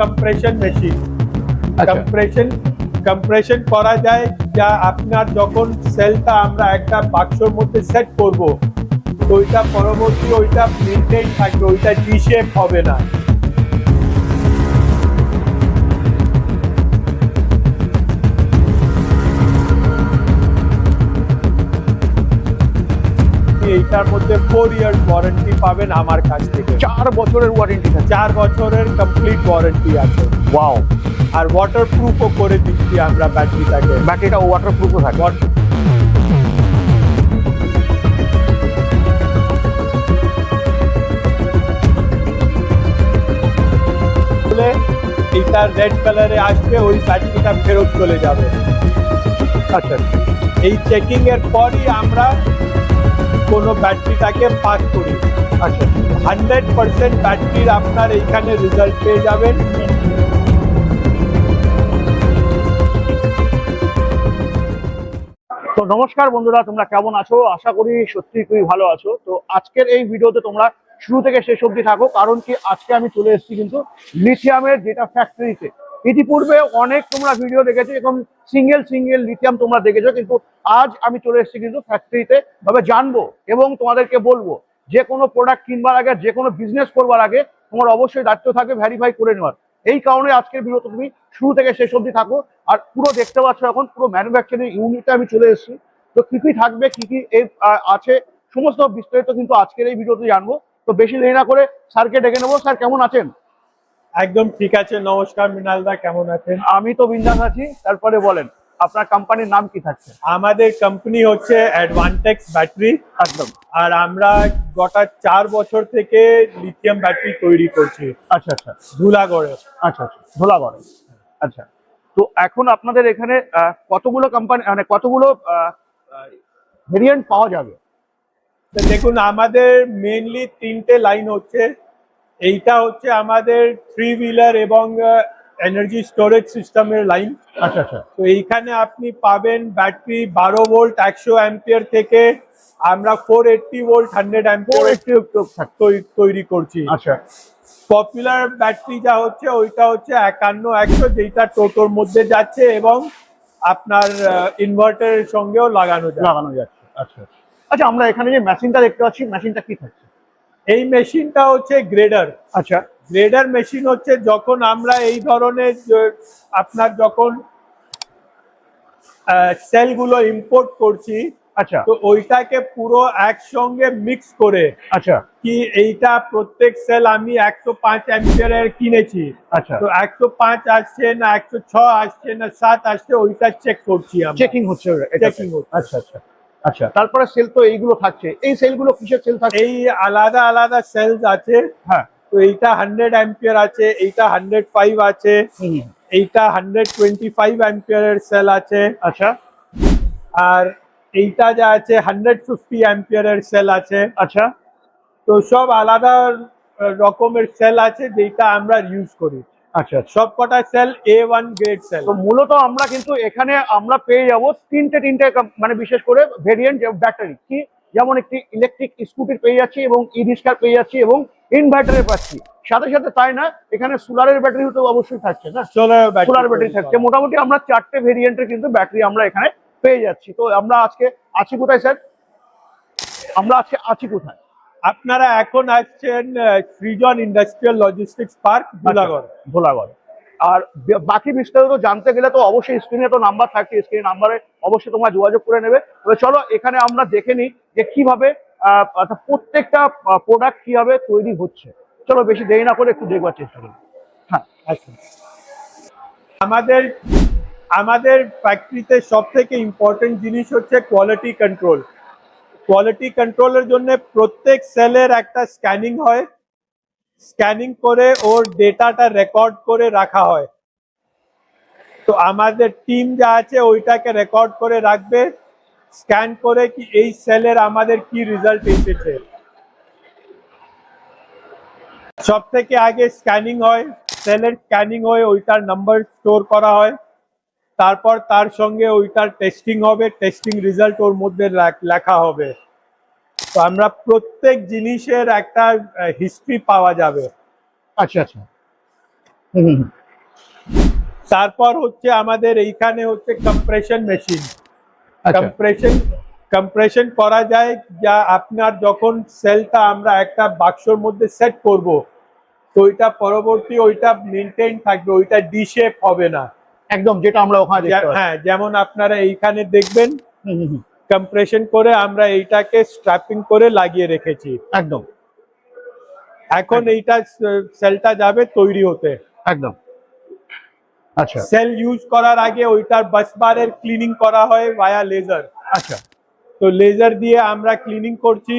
Compression machine compression compression করা যায় যা আপনার যখন সেলটা আমরা একটা বাক্সর মধ্যে সেট করব তো ওইটা পরবর্তী ওইটা মেনটেন থাকবে ওইটা ডিশেপ হবে না। এইটার মধ্যে ফোর ইয়ার্স ওয়ারেন্টি পাবেন আমার কাছ থেকে। চার বছরের ওয়ারেন্টি চার বছরের কমপ্লিট ওয়ারেন্টি আছে। ওয়াও আর ওয়াটার প্রুফও করে দিচ্ছি আমরা ব্যাটারিটাকে ব্যাটারিটা ওয়াটার প্রুফও থাকে এটা রেড কালারে আসবে ওই ব্যাটারিটা ফেরত চলে যাবে। আচ্ছা। এই চেকিং এর পরই আমরা কোনো ব্যাটারিটাকে পাস করি। আচ্ছা হান্ড্রেড পার্সেন্ট ব্যাটারির আপনার এইখানে রেজাল্ট পেয়ে যাবেন। তো নমস্কার বন্ধুরা, তোমরা কেমন আছো? আশা করি সত্যি খুবই ভালো আছো। তো আজকের এই ভিডিওতে তোমরা শুরু থেকে শেষ অবধি থাকো, কারণ কি আজকে আমি চলে এসেছি কিন্তু লিথিয়ামের যেটা ফ্যাক্টরিতে ইতিপূর্বে অনেক তোমরা ভিডিও দেখেছ এরকম সিঙ্গেল সিঙ্গেল লিথিয়াম তোমরা দেখেছ, কিন্তু আজ আমি চলে এসেছি কিন্তু ফ্যাক্টরিতে ভাবে জানব এবং তোমাদেরকে বলব, যে কোনো প্রোডাক্ট কিনবার আগে, যে কোনো বিজনেস করবার আগে তোমার অবশ্যই দায়িত্ব থাকবে ভ্যারিফাই করে নেওয়ার। এই কারণে আজকের ভিডিওতে তুমি শুরু থেকে শেষ অবধি থাকো, আর পুরো দেখতে পাচ্ছ এখন পুরো ম্যানুফ্যাকচারিং ইউনিটে আমি চলে এসেছি। তো কি কি থাকবে, কি কি আছে, সমস্ত বিস্তারিত কিন্তু আজকের এই ভিডিওতে জানব। তো বেশি দেরি না করে স্যারকে ডেকে নেব। স্যার, কেমন আছেন? একদম ঠিক আছে নমস্কার মৃণালদা কেমন আছেন? আমি তো বিন্দাস আছি তারপরে বলেন আপনার কোম্পানির নাম কি থাকছে? আমাদের কোম্পানি হচ্ছে অ্যাডভান্টেক্স ব্যাটারি একদম। আর আমরা গোটা চার বছর থেকে লিথিয়াম ব্যাটারি তৈরি করছি। আচ্ছা আচ্ছা। ধুলাগড়ে। আচ্ছা আচ্ছা। ধোলাগড়ে। আচ্ছা। তো এখন আপনাদের এখানে কতগুলো কোম্পানি মানে কতগুলো ভেরিয়েন্ট পাওয়া যাবে? দেখুন আমাদের মেনলি তিনটে লাইন হচ্ছে। এইটা হচ্ছে আমাদের থ্রি হুইলার এবং এনার্জি স্টোরেজ সিস্টেমের লাইন আচ্ছা আচ্ছা। তো এইখানে আপনি পাবেন ব্যাটারি বারো ভোল্ট একশো অ্যাম্পিয়ার থেকে আমরা four eighty volt hundred ampere তৈরি করছি। আচ্ছা। পপুলার ব্যাটারি যা হচ্ছে ওইটা হচ্ছে একান্ন একশো যেটা টোটোর মধ্যে যাচ্ছে এবং আপনার ইনভার্টারের সঙ্গেও লাগানো লাগানো যাচ্ছে। আচ্ছা আচ্ছা। আমরা এখানে যে মেশিনটা দেখতে পাচ্ছি মেশিনটা কি থাকছে? এই মেশিনটা হচ্ছে গ্রেডার। আচ্ছা। গ্রেডার মেশিন হচ্ছে যখন আমরা এই ধরনের আপনার যখন সেলগুলো ইম্পোর্ট করছি আচ্ছা। তো ওইটাকে পুরো একসঙ্গে মিক্স করে আচ্ছা। কি এইটা প্রত্যেক সেল আমি একশো পাঁচ অ্যাম্পিয়ারের কিনেছি। আচ্ছা। তো একশো পাঁচ আসছে না একশো ছ আসছে না সাত আসছে ওইটা চেক করছি আমরা। চেকিং হচ্ছে। Checking হচ্ছে। আচ্ছা আচ্ছা। আচ্ছা। তারপরে সেল তো এইগুলো থাকছে। এই সেলগুলো কিসের সেল থাকছে? এই আলাদা আলাদা সেলস আছে। হ্যাঁ। তো এইটা হান্ড্রেড অ্যাম্পিয়ার আছে এইটা হান্ড্রেড ফাইভ আছে এইটা হান্ড্রেড টোয়েন্টি ফাইভ অ্যাম্পিয়ারের সেল আছে। আচ্ছা। আর এইটা যা আছে হান্ড্রেড ফিফটি অ্যাম্পিয়ারের সেল আছে। আচ্ছা। তো সব আলাদা রকমের সেল আছে যেটা আমরা ইউজ করি। আচ্ছা আচ্ছা সব কটা cell A one grade cell তো মূলত আমরা কিন্তু এখানে আমরা পেয়ে যাব তিনটে তিনটে মানে বিশেষ করে ভেরিয়েন্ট ব্যাটারি কি? যেমন একটি ইলেকট্রিক স্কুটির পেয়ে যাচ্ছি এবং ই রিক্সার পেয়ে যাচ্ছি এবং ইনভার্টারের পাচ্ছি। সাথে সাথে তাই না এখানে সোলারের ব্যাটারি তো অবশ্যই থাকছে না? সোলার ব্যাটারি থাকছে। মোটামুটি আমরা চারটে ভেরিয়েন্টের কিন্তু ব্যাটারি আমরা এখানে পেয়ে যাচ্ছি। তো আমরা আজকে আছি কোথায় স্যার আমরা আজকে আছি কোথায়? আপনারা এখন আসছেন Srijan industrial logistics park Bholagarh. Bholagarh. আর বাকি বিস্তারিত জানতে গেলে তো অবশ্যই স্ক্রিনে তো নাম্বার থাকছে স্ক্রিন নাম্বারে অবশ্যই তোমরা যোগাযোগ করে নেবে। তবে চলো এখানে আমরা দেখে নিই যে কীভাবে প্রত্যেকটা প্রোডাক্ট কীভাবে তৈরি হচ্ছে। চলো বেশি দেরি না করে একটু দেখবার চেষ্টা করি। হ্যাঁ আচ্ছা আমাদের আমাদের ফ্যাক্টরিতে সব থেকে ইম্পর্টেন্ট জিনিস হচ্ছে কোয়ালিটি কন্ট্রোল কোয়ালিটি কন্ট্রোলের জন্য প্রত্যেক সেলের একটা স্ক্যানিং হয়। স্ক্যানিং করে ওর ডেটাটা রেকর্ড করে রাখা হয়। তো আমাদের টিম যা আছে ওইটাকে রেকর্ড করে রাখবে। স্ক্যান করে কি এই সেলের আমাদের কি রেজাল্ট এসেছে। সব থেকে আগে স্ক্যানিং হয় সেলের স্ক্যানিং হয়ে ওইটার নাম্বার স্টোর করা হয়। তারপর তার সঙ্গে ওইটার টেস্টিং হবে টেস্টিং রেজাল্ট ওর মধ্যে লেখা হবে। তো আমরা প্রত্যেক জিনিসের একটা হিস্ট্রি পাওয়া যাবে। আচ্ছা আচ্ছা। তারপর হচ্ছে আমাদের এইখানে হচ্ছে কম্প্রেশন মেশিন কম্প্রেশন কম্প্রেশন করা যায় যা আপনার যখন সেলটা আমরা একটা বাক্সর মধ্যে সেট করব তো ওইটা পরবর্তী ওইটা মেনটেন থাকবে ওইটা ডিশেপ হবে না। একদম যেটা আমরা ওখানে হ্যাঁ যেমন আপনারা এইখানে দেখবেন। কম্প্রেশন করে আমরা এইটাকে স্ট্র্যাপিং করে লাগিয়ে রেখেছি। একদম। এখন এইটা সেলটা যাবে তৈরি হতে। একদম। আচ্ছা। সেল ইউজ করার আগে ওইটার বাসবারের ক্লিনিং করা হয় ভায়া লেজার আচ্ছা। তো লেজার দিয়ে আমরা ক্লিনিং করছি।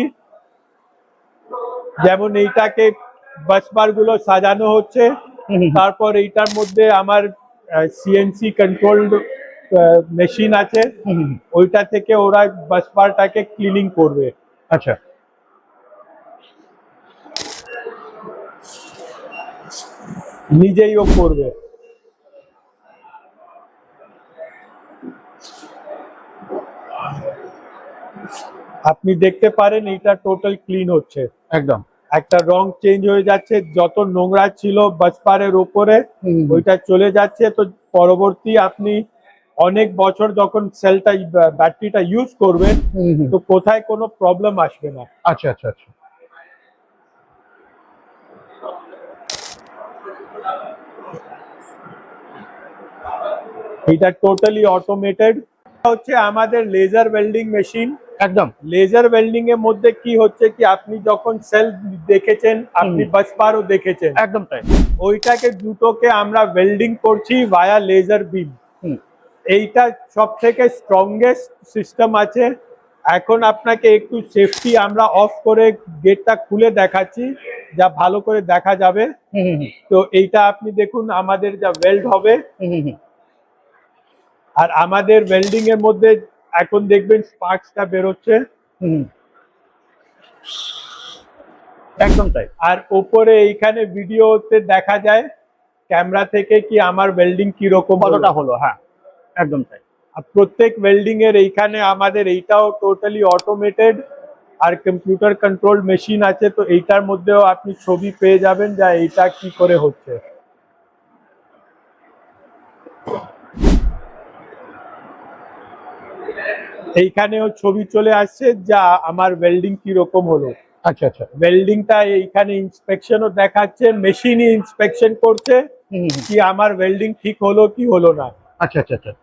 যেমন এইটাকে বাসবারগুলো সাজানো হচ্ছে। তারপর এইটার মধ্যে আমার সিএনসি কন্ট্রোলড মেশিন আছে। ওইটা থেকে ওরা বাসবারটাকে ক্লিনিং করবে। আচ্ছা। নিজেই ও করবে। আপনি দেখতে পারেন এইটা টোটাল ক্লিন হচ্ছে। একদম। একটা রং চেঞ্জ হয়ে যাচ্ছে যত নোংরা ছিল বাসপারের উপরে। ওইটা চলে যাচ্ছে। তো পরবর্তী আপনি অনেক বছর যখন সেলটা ব্যাটারিটা ইউজ করবেন। তো কোথায় কোনো প্রবলেম আসবে না। আচ্ছা আচ্ছা আচ্ছা। এটা টোটালি অটোমেটেড হচ্ছে আমাদের লেজার ওয়েল্ডিং মেশিন একদম। লেজার ওয়েল্ডিং এর মধ্যে কি হচ্ছে কি আপনি যখন সেল দেখেছেন আপনি। বাসপারও দেখেছেন। একদম তাই। ওইটাকে দুটোকে আমরা ওয়েল্ডিং করছি ভায়া লেজার বিম হুম। এইটা সব থেকে স্ট্রংগেস্ট সিস্টেম আছে। এখন আপনাকে একটু সেফটি আমরা অফ করে গেটটা খুলে দেখাচ্ছি যা ভালো করে দেখা যাবে। তো এইটা আপনি দেখুন আমাদের যা ওয়েল্ড হবে। আর আমাদের ওয়েল্ডিং এর মধ্যে এখন দেখবেন স্পার্কসটা বেরোচ্ছে। একদম তাই। আর ওপরে এইখানে ভিডিওতে দেখা যায় ক্যামেরা থেকে কি আমার ওয়েল্ডিং কীরকম। কতটা হলো? হ্যাঁ একদম তাই। আর প্রত্যেক ওয়েল্ডিং এর এইখানে আমাদের এইটাও টোটালি অটোমেটেড আর কম্পিউটার কন্ট্রোল মেশিন আছে তো এইটার মধ্যেও আপনি ছবি পেয়ে যাবেন যা এইটা কি করে হচ্ছে। এইখানেও ছবি চলে আসছে যা আমার ওয়েল্ডিং কীরকম হলো। আচ্ছা আচ্ছা। ওয়েল্ডিংটা এইখানে ইন্সপেকশনও দেখাচ্ছে মেশিনই ইন্সপেকশন করছে। কি আমার ওয়েল্ডিং ঠিক হলো কি হলো না। আচ্ছা আচ্ছা আচ্ছা।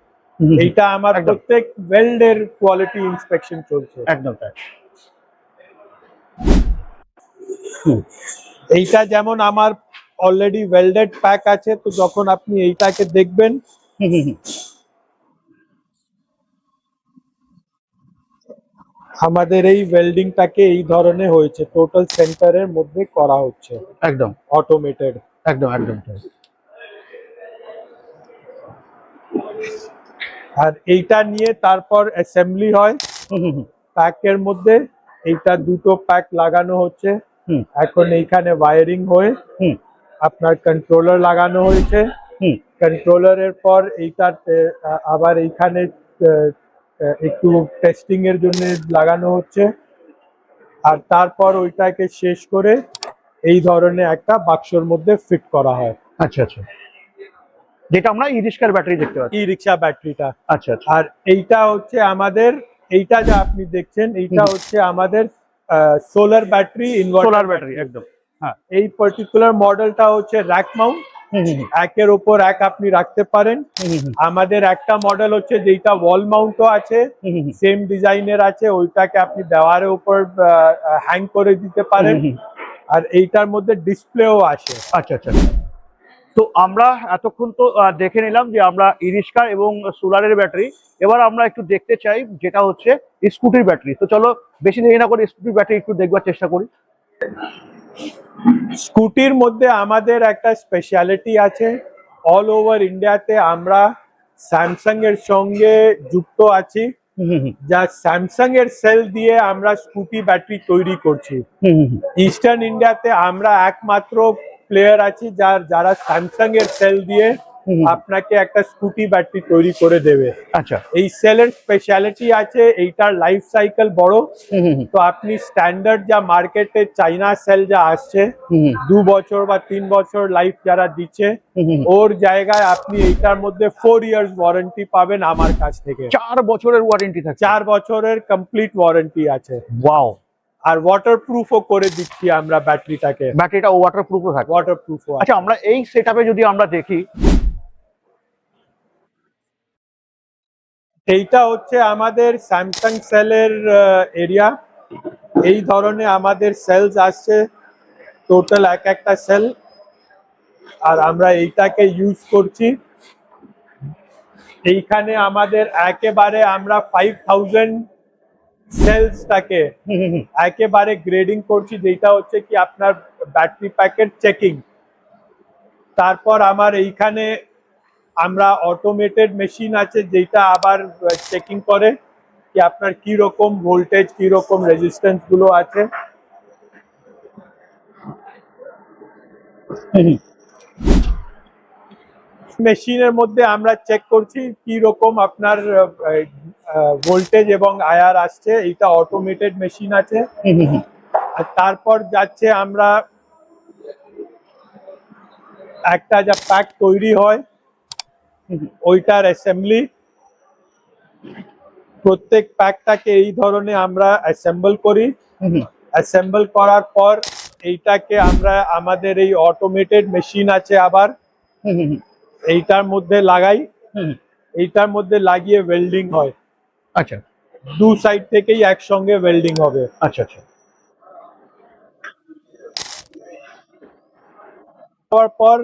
এইটা আমার। প্রত্যেক ওয়েল্ডের কোয়ালিটি ইন্সপেকশন চলছে। একদম তাই। এইটা যেমন আমার অলরেডি ওয়েল্ডেড প্যাক আছে তো যখন আপনি এইটাকে দেখবেন আমাদের এই ওয়েল্ডিংটাকে এই ধরনের হয়েছে টোটাল সেন্টারের মধ্যে করা হচ্ছে একদম অটোমেটেড একদম একদম আর এইটা নিয়ে তারপর অ্যাসেম্বলি হয়। প্যাকের মধ্যে এইটা দুটো প্যাক লাগানো হচ্ছে। এখন এইখানে ওয়ারিং হয়ে। আপনার কন্ট্রোলার লাগানো হয়েছে। কন্ট্রোলারের পর এইটাতে আহ, আবার এইখানে একটু টেস্টিং এর জন্য লাগানো হচ্ছে। আর তারপর ওইটাকে শেষ করে এই ধরনের একটা বাক্সর মধ্যে ফিট করা হয়। আচ্ছা আচ্ছা। যেটা আমরা ই রিক্সার ব্যাটারি দেখতে পাচ্ছি। ই রিক্সা ব্যাটারিটা আচ্ছা। আর এইটা হচ্ছে আমাদের এইটা যা আপনি দেখছেন এইটা হচ্ছে আমাদের solar battery inverter solar battery একদম। হ্যাঁ। এই পার্টিকুলার মডেলটা হচ্ছে র্যাক মাউন্ট একের ওপর এক আপনি রাখতে পারেন। আমাদের একটা মডেল হচ্ছে যেটা ওয়াল মাউন্টও আছে। সেম ডিজাইনের আছে ওইটাকে আপনি দেওয়ারের উপর হ্যাং করে দিতে পারেন। আর এইটার মধ্যে ডিসপ্লেও আসে। আচ্ছা আচ্ছা। তো আমরা এতক্ষণ তো দেখে নিলাম যে আমরা ইরিস্কা এবং সোলারের ব্যাটারি। এবার আমরা একটু দেখতে চাই যেটা হচ্ছে স্কুটির ব্যাটারি। তো চলো বেশি দেরি না করে স্কুটির ব্যাটারি একটু দেখবার চেষ্টা করি। স্কুটির মধ্যে আমাদের একটা স্পেশালিটি আছে অল ওভার ইন্ডিয়াতে আমরা স্যামসাং এর সঙ্গে যুক্ত আছি যা স্যামসাং এর সেল দিয়ে আমরা স্কুটি ব্যাটারি তৈরি করছি। ইস্টার্ন ইন্ডিয়াতে আমরা একমাত্র প্লেয়ার আছি যার, যারা স্যামসাং এর সেল দিয়ে। আপনাকে একটা স্কুটি ব্যাটারি তৈরি করে দেবে। আচ্ছা। এই সেলের স্পেশালিটি আছে এইটার লাইফ সাইকেল বড়। তো আপনি স্ট্যান্ডার্ড যা মার্কেটে চাইনা সেল যা আসছে দু বছর বা তিন বছর লাইফ যারা দিচ্ছে। ওর জায়গায় আপনি এইটার মধ্যে ফোর ইয়ার্স ওয়ারেন্টি পাবেন আমার কাছ থেকে। চার বছরের ওয়ারেন্টি থাকে চার বছরের কমপ্লিট ওয়ারেন্টি আছে। ওয়াও আর ওয়াটারপ্রুফও করে দিচ্ছি আমরা ব্যাটারিটাকে। ব্যাটারিটা ওয়াটার প্রুফও থাকে ওয়াটারপ্রুফও আচ্ছা আমরা এই সেটআপে যদি আমরা দেখি এইটা হচ্ছে আমাদের স্যামসাং সেলের এরিয়া এই ধরনের আমাদের সেলস আসছে। টোটাল এক একটা সেল আর আমরা এইটাকে ইউজ করছি। এইখানে আমাদের একেবারে আমরা ফাইভ থাউজেন্ড সেলসটাকে। একেবারে গ্রেডিং করছি যেটা হচ্ছে কি আপনার ব্যাটারি প্যাকেট চেকিং তারপর আমার এইখানে আমরা অটোমেটেড মেশিন আছে যেটা আবার চেকিং করে কি আপনার কি রকম ভোল্টেজ কি রকম রেজিস্ট্যান্সগুলো আছে মেশিনের মধ্যে আমরা চেক করছি কি রকম আপনার ভোল্টেজ এবং আয়ার আসছে এটা অটোমেটেড মেশিন আছে। আর তারপর যাচ্ছে আমরা একটা যা প্যাক তৈরি হয় ওইটার অ্যাসেম্বলি প্রত্যেক প্যাকটাকে এই ধরনের আমরা অ্যাসেম্বল করি। অ্যাসেম্বল করার পর এইটাকে আমরা আমাদের এই অটোমেটেড মেশিন আছে আবার। এইটার মধ্যে লাগাই। এইটার মধ্যে লাগিয়ে ওয়েল্ডিং হয় আচ্ছা দু সাইড থেকেই একসঙ্গে ওয়েল্ডিং হবে আচ্ছা আচ্ছা হওয়ার পর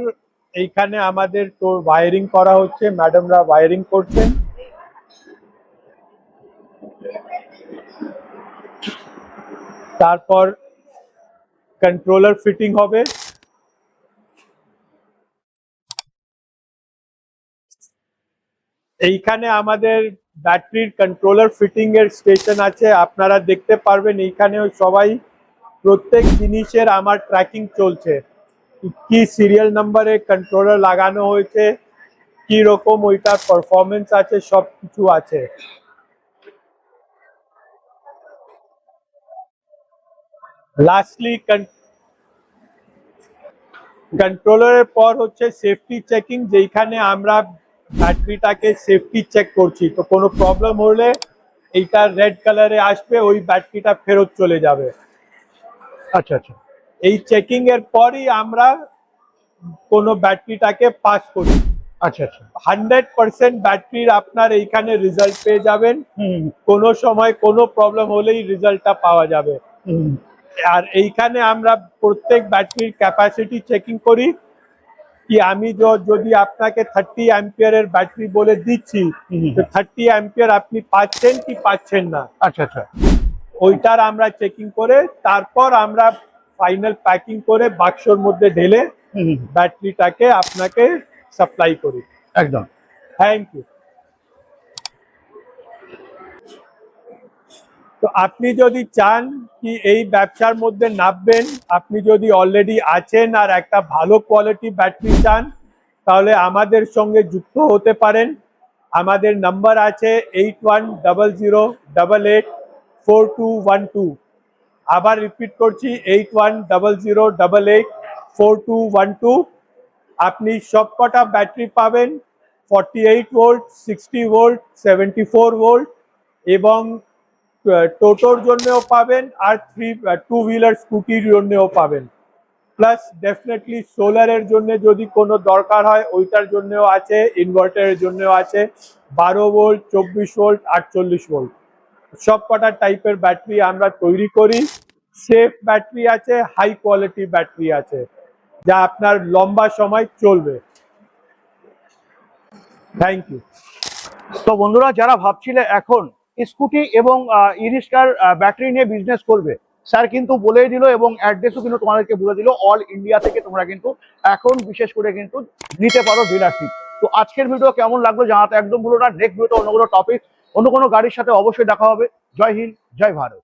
এইখানে আমাদের তো ওয়ারিং করা হচ্ছে ম্যাডামরা ওয়ারিং করছেন তারপর কন্ট্রোলার ফিটিং হবে। এইখানে আমাদের ব্যাটারির কন্ট্রোলার ফিটিং এর স্টেশন আছে, আপনারা দেখতে পারবেন, এইখানে সবাই প্রত্যেক জিনিসের আমার ট্র্যাকিং চলছে। কি সিরিয়াল নাম্বারে কন্ট্রোলার লাগানো হয়েছে, কি রকম ওইটার পারফরমেন্স আছে, সব কিছু আছে। লাস্টলি কন্ট্রোলারের পর হচ্ছে সেফটি চেকিং যেখানে আমরা ব্যাটারিটাকে সেফটি চেক করছি। তো কোনো প্রবলেম হলে এইটা রেড কালারে আসবে, ওই ব্যাটারিটা ফেরত চলে যাবে। আচ্ছা আচ্ছা। এই চেকিং এর পরই আমরা কোনো ব্যাটারিটাকে পাস করি। আচ্ছা আচ্ছা। হান্ড্রেড পার্সেন্ট ব্যাটারির আপনার এইখানে রেজাল্ট পেয়ে যাবেন। কোনো সময় কোনো প্রবলেম হলেই রেজাল্টটা পাওয়া যাবে। আর এইখানে আমরা প্রত্যেক ব্যাটারির ক্যাপাসিটি চেকিং করি কি আমি যদি আপনাকে থার্টি অ্যাম্পিয়ারের ব্যাটারি বলে দিচ্ছি। তো থার্টি অ্যাম্পিয়ার আপনি পাচ্ছেন কি পাচ্ছেন না? আচ্ছা আচ্ছা। ওইটার আমরা চেকিং করে তারপর আমরা ফাইনাল প্যাকিং করে বাক্সর মধ্যে ঢেলে। ব্যাটারিটাকে আপনাকে সাপ্লাই করি। একদম। থ্যাংক ইউ তো আপনি যদি চান কি এই ব্যবসার মধ্যে নামবেন আপনি যদি অলরেডি আছেন আর একটা ভালো কোয়ালিটি ব্যাটারি চান তাহলে আমাদের সঙ্গে যুক্ত হতে পারেন। আমাদের নাম্বার আছে eight one double zero double eight four two one two আবার রিপিট করছি eight one double zero double eight four two one two আপনি সবকটা ব্যাটারি পাবেন forty eight volt sixty volt seventy four volt এবং টোটোর জন্যেও পাবেন আর থ্রি টু হুইলার স্কুটির জন্যেও পাবেন। প্লাস ডেফিনেটলি সোলারের জন্য যদি কোনো দরকার হয়, ওইটার জন্যও আছে ইনভার্টারের জন্যও আছে, বারো ভোল্ট চব্বিশ ভোল্ট আটচল্লিশ ভোল্ট সব কটা টাইপের ব্যাটারি আমরা তৈরি করি। সেফ ব্যাটারি আছে হাই কোয়ালিটি ব্যাটারি আছে, যা আপনার লম্বা সময় চলবে। থ্যাংক ইউ তো বন্ধুরা, যারা ভাবছিলে এখন স্কুটি এবং ইরিস্কার ব্যাটারি নিয়ে বিজনেস করবে স্যার কিন্তু বলেই দিল এবং অ্যাড্রেসও কিন্তু তোমাদেরকে বলে দিল অল ইন্ডিয়া থেকে তোমরা কিন্তু এখন বিশেষ করে কিন্তু নিতে পারো ডিলারশিপ তো আজকের ভিডিও কেমন লাগল জানাতে একদম ভুলো না নেক্সট ভিডিওতে অন্য কোনো টপিক অন্য কোনো গাড়ির সাথে অবশ্যই দেখা হবে। জয় হিন্দ জয় ভারত।